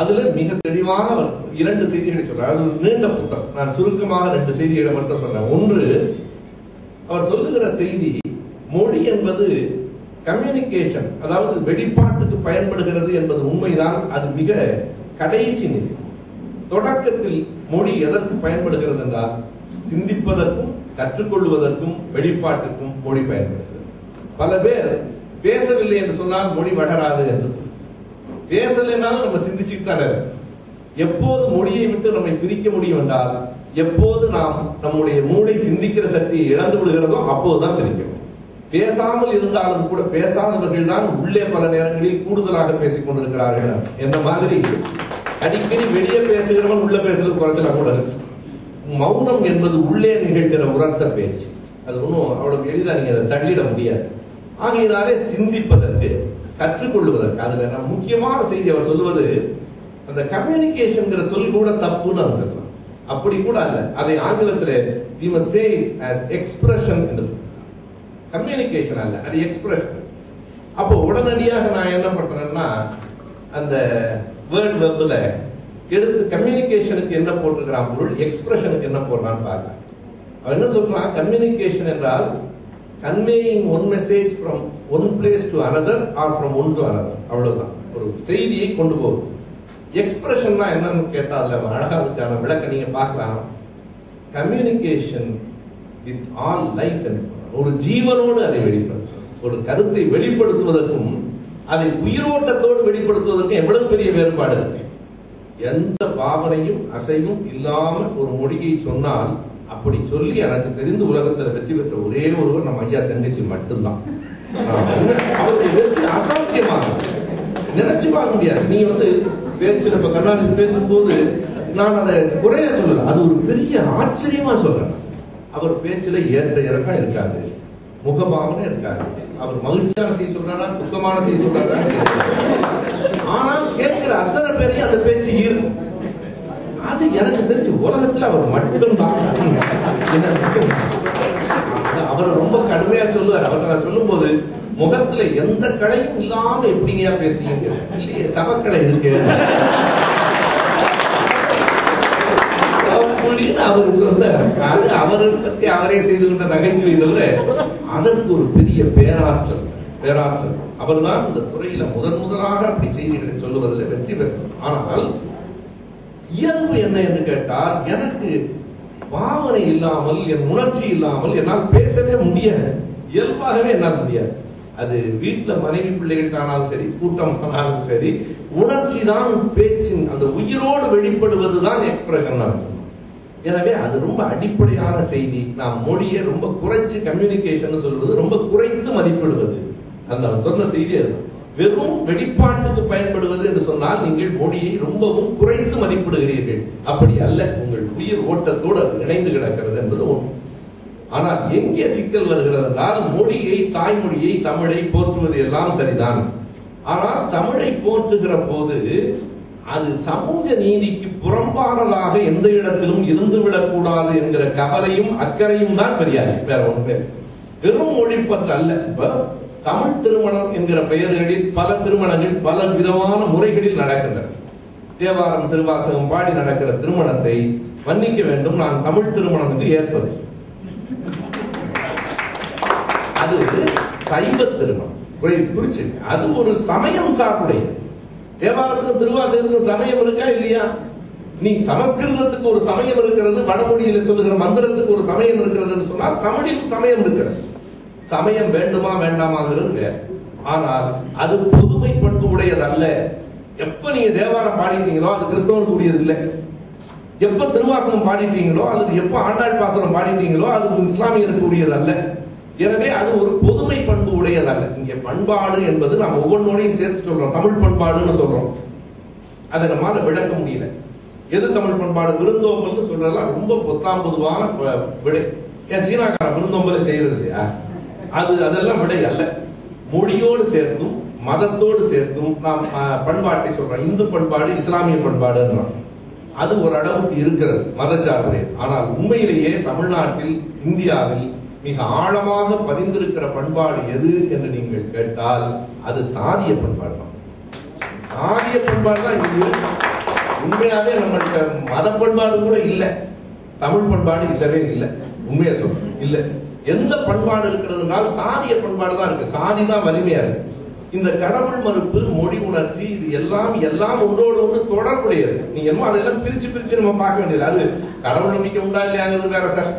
அதுல மிக தெளிவாக இரண்டு செய்திகளை சொல்றார். அது ஒரு நீண்ட புத்தகம். நான் சுருக்கமாக ரெண்டு செய்திகளை மட்டும் சொன்னேன். ஒன்று அவர் சொல்லுகிற செய்தி மொழி என்பது கம்யூனிகேஷன் அதாவது வெளிப்பாட்டுக்கு பயன்படுகிறது என்பது உண்மைதான். அது மிக கடைசி நிலை. தொடக்கத்தில் மொழி எதற்கு பயன்படுகிறது என்றால் சிந்திப்பதற்கும் கற்றுக்கொள்வதற்கும் வெளிப்பாட்டுக்கும் மொழி பயன்படுகிறது. பல பேர் பேசவில்லை என்று சொன்னால் மொழி வளராது என்று சொல்றார். பேசலைனாலும் நம்ம சிந்திச்சுட்டு தானே எப்போது மொழியை விட்டு நம்மை பிரிக்க முடியும் என்றால் எப்போது நாம் நம்முடைய மூளை சிந்திக்கிற சக்தியை இழந்து விடுகிறதோ அப்போதுதான் பிரிக்கும் பேசாமல் இருந்தாலும் கூட பேசாதவர்கள் தான் உள்ளே பல நேரங்களில் கூடுதலாக பேசிக் கொண்டிருக்கிறார்கள். என்ற மாதிரி? அடிக்கடி வெளியே பேசுகிறவன் உள்ள பேசுறது குறைச்சலா கூட இருக்கு. மௌனம் என்பது உள்ளே நிகழ்கிற உரத்த பேச்சு. அது ஒன்றும் அவ்வளவு எளிதாக நீங்க அதை தள்ளிட முடியாது. ஆகையினாலே சிந்திப்பதற்கு கற்றுக்கொள்வதற்கு அதுல நான் முக்கியமான செய்தி அவர் சொல்லுவது அந்த கம்யூனிகேஷன்ங்கிற சொல் கூட தப்புன்னு அவர் சொல்லலாம் அப்படி கூட அல்ல. அதை ஆங்கிலத்தில் we must say as expression என்று கம்யூனிகேஷன் அல்ல அது எக்ஸ்பிரஷன் அப்போ உடனடியாக நான் என்ன பண்றேன்னா அந்த வேர்ட் வெப்ல எடுத்து கம்யூனிகேஷனுக்கு என்ன போட்டுக்கிறான் பொருள் எக்ஸ்பிரஷனுக்கு என்ன போடுறான்னு பாருங்க அவன் என்ன சொல்றான்? கம்யூனிகேஷன் என்றால் conveying one message from one place to another or from one to another அவ்வளவுதான். ஒரு செய்தியை கொண்டு போகும். எக்ஸ்பிரஷன்னா என்னன்னு கேட்டா அதுல அழகா அதுக்கான விளக்க நீங்க பார்க்கலாம். கம்யூனிகேஷன் வித் ஆல் லைஃப் ஒரு ஜீவனோடு அதை வெளிப்படுத்தும். ஒரு கருத்தை வெளிப்படுத்துவதற்கும் அதை உயிரோட்டத்தோடு வெளிப்படுத்துவதற்கும் எவ்வளவு பெரிய வேறுபாடு இருக்கு? எந்த பாவனையும் அசையும் இல்லாமல் ஒரு மொழியை சொன்னால் அப்படி சொல்லி எனக்கு தெரிந்து உலகத்துல வெற்றி பெற்ற ஒரே ஒருவர் நம்ம ஐயா தங்கச்சி மட்டும்தான். அவருடைய வெற்றி நினைச்சு பார்க்க முடியாது. நீ வந்து பேச்சுல நம்ம கண்ணாடி பேசும்போது நான் அதை குறைய சொல்லல. அது ஒரு பெரிய ஆச்சரியமா சொல்றேன். அவர் பேச்சுல ஏற்ற இறக்கம் இருக்காது முகபாவனை இருக்காது அவர் மகிழ்ச்சியான செய்ய சொல்றாரா? துக்கமான செய்ய சொல்றாரா? ஆனால் கேட்கிற அத்தனை பேரையும் அந்த பேச்சு ஈர்க்கும். அது எனக்கு தெரிஞ்சு உலகத்துல அவர் மட்டும்தான் என்ன அவர் ரொம்ப கடுமையா சொல்லுவார். அவர் நான் சொல்லும் போது முகத்துல எந்த கடையும் இல்லாம எப்படிங்கயா பேசுறீங்க? இல்லையே சபக்கடை இருக்கு. அவர் சொன்னார். அது அவரை பத்தி அவரே செய்து கொண்ட நகைச்சுவை தவிர அதற்கு ஒரு பெரிய பேராற்றல் பேராற்றல். அவர்தான் இந்த துறையில முதன் முதலாக அப்படி செய்திகளை சொல்லுவதில் வெற்றி பெற்றார். ஆனால் இயல்பு என்ன என்று கேட்டால் எனக்கு பாவனை இல்லாமல் என் உணர்ச்சி இல்லாமல் என்னால் பேசவே முடியாது. இயல்பாகவே என்னால் முடியாது. அது வீட்டுல மனைவி பிள்ளைகள் ஆனாலும் சரி கூட்டம் ஆனாலும் சரி உணர்ச்சி தான் பேச்சின் அந்த உயிரோடு வெளிப்படுவது தான் எக்ஸ்பிரஷன் அர்த்தம் எனவே அது ரொம்ப அடிப்படையான செய்தி. நாம் மொழியை ரொம்ப குறைச்சு கம்யூனிகேஷன் சொல்வது ரொம்ப குறைத்து மதிப்பிடுவது. அந்த சொன்ன செய்தி அதுதான். வெறும் வெளிப்பாட்டுக்கு பயன்படுவது என்று சொன்னால் நீங்கள் மொழியை ரொம்பவும் குறைத்து மதிப்பிடுகிறீர்கள். அப்படி அல்ல. உங்கள் உயிர் ஓட்டத்தோடு அது இணைந்து கிடக்கிறது என்பது ஒன்று ஆனால் எங்கே சிக்கல் வருகிறது என்றால் மொழியை தாய்மொழியை தமிழை போற்றுவது எல்லாம் சரிதான். ஆனால் தமிழை போற்றுகிற போது அது சமூக நீதிக்கு புறம்பானதாக எந்த இடத்திலும் இருந்து விடக்கூடாது என்கிற கவலையும் அக்கறையும் தான் பெரியார். வேற ஒன்று வெறும் மொழி பற்று அல்ல. இப்ப தமிழ் திருமணம் என்கிற பெயர்களில் பல திருமணங்கள் பல விதமான முறைகளில் நடக்கின்றன. தேவாரம் திருவாசகம் பாடி நடக்கிற திருமணத்தை மன்னிக்க வேண்டும். நான் தமிழ் திருமணத்துக்கு ஏற்பது. அது சைவ திருமணம். குறிச்சு அது ஒரு சமயம் சார்புடைய தேவாரத்துக்கு திருவாசகத்துக்கு சமயம் இருக்கா இல்லையா? நீ சமஸ்கிருதத்துக்கு ஒரு சமயம் இருக்கிறது வடமொழியில சொல்லுகிற மந்திரத்துக்கு ஒரு சமயம் இருக்கிறதுன்னு சொன்னால் தமிழில் சமயம் இருக்கிறது. சமயம் வேண்டுமா வேண்டாமாங்கிறது வேறு. ஆனால் அது புதுமை பண்பு உடையதல்ல எப்ப நீங்க தேவாரம் பாடிட்டீங்களோ அது கிறிஸ்தவனுக்கு உரியது இல்லை எப்ப திருவாசனம் பாடிட்டீங்களோ அல்லது எப்ப ஆண்டாள் பாசனம் பாடிட்டீங்களோ அது இஸ்லாமியருக்கு உரியதல்ல. எனவே அது ஒரு பொதுமை பண்பு உடையதல்ல இங்க பண்பாடு என்பது நாம் ஒவ்வொன்றோடையும் சேர்த்து சொல்றோம். தமிழ் பண்பாடுன்னு சொல்றோம். அதை நம்மால விளக்க முடியல. எது தமிழ் பண்பாடு? விருந்தோம்பல்னு சொல்றதெல்லாம் ரொம்ப பொத்தாம் பொதுவான விடை. ஏன் சீனாக்கார விருந்தோம்பலை செய்யறது இல்லையா? அது அதெல்லாம் விடை அல்ல. மொழியோடு சேர்த்தும் மதத்தோடு சேர்த்தும் நாம் பண்பாட்டை சொல்றோம். இந்து பண்பாடு இஸ்லாமிய பண்பாடுன்றோம் அது ஒரு அளவுக்கு இருக்கிறது மதச்சார்பு. ஆனால் உண்மையிலேயே தமிழ்நாட்டில் இந்தியாவில் மிக ஆழமாக பதிந்திருக்கிற பண்பாடு எது என்று நீங்கள் கேட்டால் அது சாதிய பண்பாடு தான். சாதிய பண்பாடு தான் இது உண்மையாவே நம்மகிட்ட மத பண்பாடு கூட இல்லை. தமிழ் பண்பாடு இல்லவே இல்லை. உண்மையா சொல்றேன். இல்லை. எந்த பண்பாடு இருக்கிறதுனால சாதிய பண்பாடு தான் இருக்கு. சாதி தான் வலிமையா இருக்கு. இந்த கடவுள் மறுப்பு மொழி உணர்ச்சி இது எல்லாம் எல்லாம் ஒன்றோடு ஒன்று தொடர்புடையது. நீங்க என்னமோ அதெல்லாம் பிரிச்சு பிரிச்சு நம்ம பார்க்க வேண்டியது. அது கடவுள் நம்பிக்கை உண்டா இல்லையாங்கிறது வேற சார்.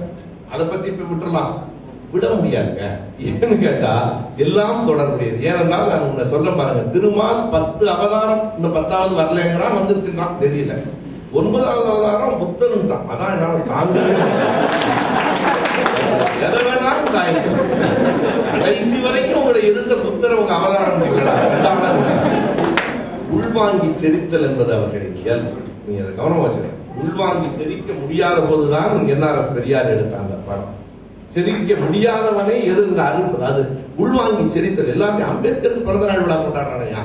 அதை பத்தி இப்ப விட்டுறலாம். விட முடியாதுங்க. ஏன்னு கேட்டா எல்லாம் தொடர்புடையது. ஏனென்றால் நான் உன்னை சொல்ல பாருங்க. திருமால் பத்து அவதாரம் இந்த பத்தாவது வரலங்கிறான் வந்துருச்சுன்னா தெரியல. ஒன்பதாவது அவதாரம் புத்தனும் தான் அதான் என்னால தாங்கவே கடைசி வரைக்கும் உங்களை எதிர்த்த புத்தர் உங்க அவதாரம் உள்வாங்கி செரித்தல் என்பது அவர்களின் இயல்பு நீங்க அதை கவனம் வச்சுக்க உள்வாங்கி செரிக்க முடியாத போதுதான் என்ஆர்எஸ் பெரியார் எடுத்த அந்த படம். செதிக்க முடியாதவனே எதிர்ந்த அறுப்பு அது உள்வாங்கி செரித்தல் எல்லாமே அம்பேத்கருக்கு பிறந்த நாள் விழா கொண்டாடுறானையா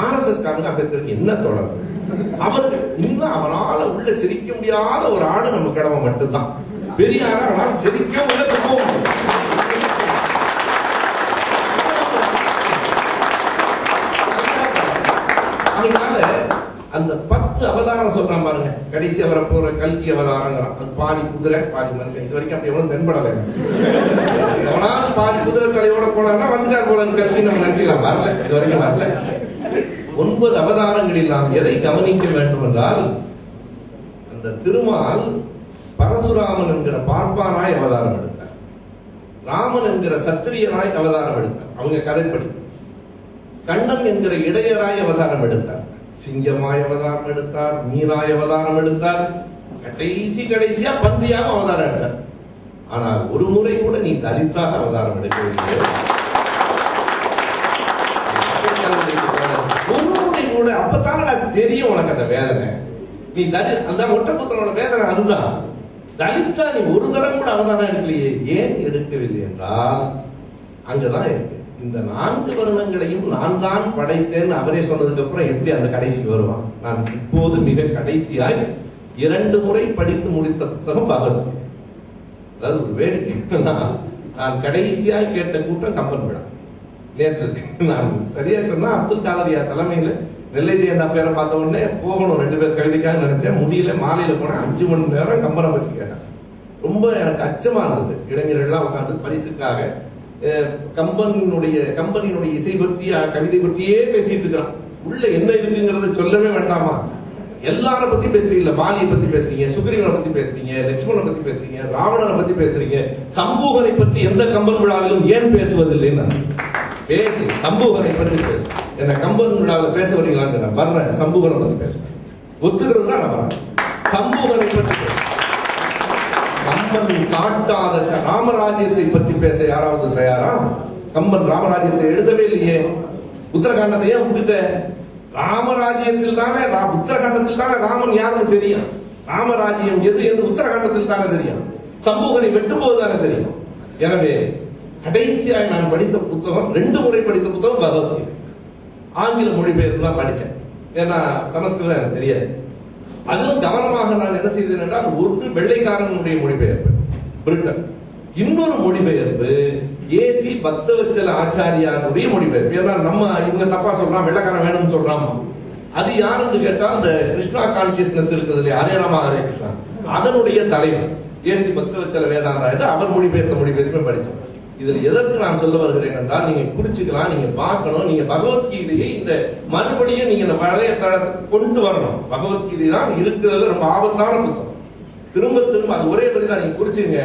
ஆர்எஸ்எஸ் காரங்க அம்பேத்கருக்கு என்ன தொடர்பு? அவர் இன்னும் அவனால உள்ள சிரிக்க முடியாத ஒரு ஆளு நம்ம கடமை மட்டும்தான். பெரியாரா அவரால் செரிக்க உள்ள அதனால அந்த பத்து அவதாரம் சொல்றான் பாருங்க. கடைசி அவரை போற கல்கி அவதாரங்கிறான். அது பாதி குதிரை பாதி மனுஷன். இது வரைக்கும் அப்படி எவ்வளவு தென்படல. எவனாவது பாதி குதிரை தலையோட போனான்னா வந்துட்டார் போல கல்வி நம்ம நினைச்சுக்கலாம். வரல. இது வரைக்கும் வரல. ஒன்பது அவதாரங்களில் நாம் எதை கவனிக்க வேண்டும் என்றால் அந்த திருமால் பரசுராமன் என்கிற பார்ப்பானாய் அவதாரம் எடுத்தார். ராமன் என்கிற சத்திரியனாய் அவதாரம் எடுத்தார். அவங்க கதைப்படி. கண்ணன் என்கிற இடையராய் அவதாரம் எடுத்தார். சிங்கமாய் அவதாரம் எடுத்தார். மீனாய் அவதாரம் எடுத்தார். கடைசி கடைசியா பந்தியாக அவதாரம் எடுத்தார். ஆனால் ஒரு முறை கூட நீ தலித்தாக அவதாரம் எடுக்கவில்லை ஒரு முறை கூட அப்பதானே தெரியும் உனக்கு அந்த வேதனை. நீ தலி அந்த ஒட்டப்புத்தனோட வேதனை அதுதான். தலித்தா நீ ஒரு தரம் கூட அவதானம் எடுக்கலையே. ஏன் எடுக்கவில்லை என்றால் அங்கதான் இருக்கு. இந்த நான்கு வருணங்களையும் நான் தான் படைத்தேன் அவரே சொன்னதுக்கு அப்புறம் எப்படி அந்த கடைசிக்கு வருவான்? நான் இப்போது மிக கடைசியாய் இரண்டு முறை படித்து முடித்த புத்தகம் பகவத் அதாவது ஒரு வேடிக்கை. நான் கடைசியாய் கேட்ட கூட்டம் கம்பன் விழா நேற்று நான் சரியா சொன்னா அப்துல் காலரியா தலைமையில நெல்லை ஜெயந்தா பேரை பார்த்த உடனே போகணும் ரெண்டு பேர் கழுதிக்காக நினைச்சேன் முடியல மாலையில போனேன். அஞ்சு மணி நேரம் கம்பனை பத்தி கேட்டேன். ரொம்ப எனக்கு அச்சமா இருந்தது. இளைஞர்கள்லாம் உட்காந்து பரிசுக்காக கம்பனியினுடைய கம்பெனியினுடைய இசை பற்றி கவிதை பற்றியே பேசிட்டு இருக்கிறான். உள்ள என்ன இருக்குங்கிறத சொல்லவே வேண்டாமா? எல்லார பத்தி பேசுறீங்க பாலியை பத்தி பேசுறீங்க சுக்ரீவனை பத்தி பேசுறீங்க லட்சுமணனை பத்தி பேசுறீங்க ராவணனை பத்தி பேசுறீங்க. சம்பூகனை பற்றி எந்த கம்பன் விழாவிலும் ஏன் பேசுவதில்லைன்னு பேசு சம்பூகனை பற்றி பேசு. என்ன கம்பன் விழாவில் பேச வரீங்களான்னு நான் வர்றேன். சம்பூகனை பத்தி பேசுறேன். ஒத்துக்கிறது தான் நான் வரேன் சம்புகரை பற்றி கம்பன் காட்டாத ராமராஜ்யத்தை பற்றி பேச யாராவது தயாரா? கம்பன் ராமராஜ்யத்தை எழுதவே இல்லையே. உத்தரகாண்டத்தை ஏன் விட்டுட்ட ராமராஜ்யத்தில் தானே உத்தரகாண்டத்தில் தானே ராமன் யாருன்னு தெரியும். ராமராஜ்யம் எது என்று உத்தரகாண்டத்தில் தானே தெரியும். சம்பூகனை வெட்டும்போது தானே தெரியும். எனவே கடைசியாக நான் படித்த புத்தகம் ரெண்டு முறை படித்த புத்தகம் பகவத்கீதை. ஆங்கில மொழிபெயர்ப்பு தான் படித்தேன் ஏன்னா சமஸ்கிருதம் எனக்கு தெரியாது. அதிலும் கவனமாக நான் என்ன செய்தேன் என்றால் ஒன்று வெள்ளைக்காரனுடைய மொழிபெயர்ப்பு பிரிட்டன். இன்னொரு மொழிபெயர்ப்பு ஏசி பக்தவச்சல ஆச்சாரியாருடைய மொழிபெயர்ப்பு. ஏன்னா நம்ம இவங்க தப்பா சொல்றான் வெள்ளக்காரன் வேணும்னு சொல்றான். அது யாருன்னு கேட்டா அந்த கிருஷ்ணா கான்சியஸ்னஸ் இருக்குது இல்லையா ஹரே ராமா ஹரே கிருஷ்ணா அதனுடைய தலைவர் ஏசி பக்தவச்சல வேதாந்தா என்று அவர் மொழிபெயர்த்த மொழிபெயர்ப்பு படிச்சேன் இதில் எதற்கு நான் சொல்ல வருகிறேன் என்றால் நீங்க குடிச்சுக்கலாம் நீங்க பார்க்கணும் நீங்க பகவத்கீதையை இந்த மறுபடியும் நீங்க இந்த பழைய தளத்தை கொண்டு வரணும். பகவத்கீதை தான் இருக்கிறது ரொம்ப ஆபத்தான புத்தகம். திரும்ப திரும்ப அது ஒரே படி தான் நீங்க குடிச்சுங்க